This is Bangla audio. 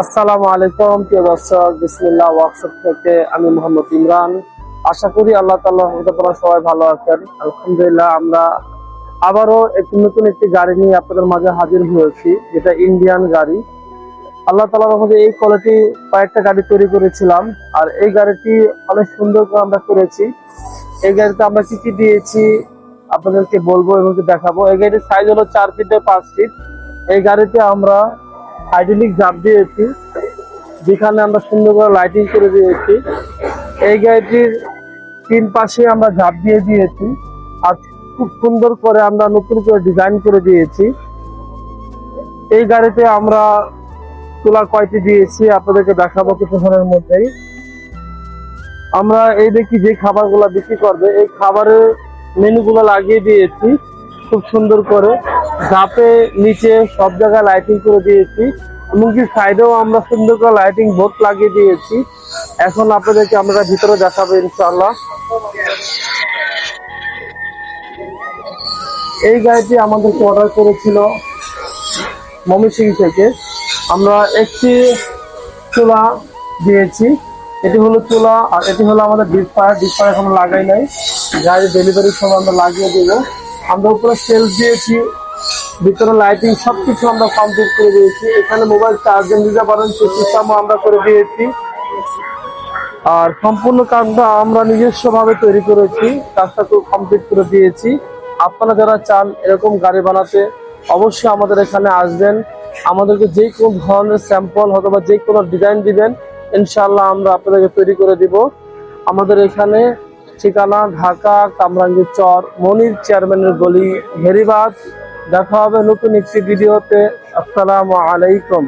আসসালামু আলাইকুম, প্রিয় দর্শক। বিসমিল্লাহ ওয়ার্কশপ থেকে আমি মোহাম্মদ ইমরান। আশা করি আল্লাহ তোমরা সবাই ভালো আছেন। আলহামদুলিল্লাহ, আমরা আবারও একটি নতুন একটি গাড়ি নিয়ে আপনাদের মাঝে হাজির হয়েছি, যেটা ইন্ডিয়ান গাড়ি। আল্লাহ তাআলার রহমতে এই কোয়ালিটি কয়েকটা গাড়ি তৈরি করেছিলাম, আর এই গাড়িটি অনেক সুন্দর করে আমরা করেছি। এই গাড়িতে আমরা কি কি দিয়েছি আপনাদেরকে বলব এবং দেখাবো। এই গাড়ির সাইজ হলো চার ফিট বাই পাঁচ ফিট এই গাড়িতে আমরা হাইড্রোলিক জাপ দিয়েছি। যেখানে আমরা সুন্দর করে লাইটিং করে দিয়েছি। এই গাড়িটির তিন পাশে আমরা ঝাপ দিয়ে দিয়েছি আর খুব সুন্দর করে আমরা নতুন করে ডিজাইন করে দিয়েছি। এই গাড়িতে আমরা তোলা কয়টি দিয়েছি আপনাদেরকে দেখাবো কিছুক্ষণের মধ্যেই। আমরা এই দেখি যে খাবারগুলো বিক্রি করবে, এই খাবারের মেনুগুলো লাগিয়ে দিয়েছি খুব সুন্দর করে। ধাপে নিচে সব জায়গায় লাইটিং করে দিয়েছি, এমনকি সাইডেও আমরা সুন্দর করে লাইটিং বোর্ড লাগিয়ে দিয়েছি। এখন আপনাদেরকে আমরা ভিতরে দেখাবো ইনশাআল্লাহ। এই গাড়িটি আমাদেরকে অর্ডার করেছিল ময়মনসিং থেকে। আমরা একটি চুলা দিয়েছি, এটি হলো চুলা আর এটি হলো আমাদের ডিপ ফায়ার ডিপ ফায়ার এখনও লাগাই নাই। গাড়ি ডেলিভারির সময় আমরা লাগিয়ে দেবো। আমরা উপরে সেলফ দিয়েছি। ভিতরে লাইটিং সবকিছু আমরা কমপ্লিট করে দিয়েছি। এখানে মোবাইল চার্জিং দিতে পারেন, সেই সিস্টেমও আমরা করে দিয়েছি। আর সম্পূর্ণ কাজটা আমরা নিজস্ব ভাবে তৈরি করেছি, কাজটা কমপ্লিট করে দিয়েছি। আপনারা যারা চান এরকম গাড়ি বানাতে, অবশ্যই আমাদের এখানে আসবেন। আমাদেরকে যে কোনো ধরনের স্যাম্পল অথবা যে কোনো ডিজাইন দিবেন ইনশাল্লাহ আমরা আপনাদেরকে তৈরি করে দিব। আমাদের এখানে ঠিকানা ঢাকা কামরাঙ্গীর চর, মনির চেয়ারম্যানের গলি, ভেরিবাদ। দেখা হবে নতুন একটি ভিডিওতে। আসসালামু আলাইকুম।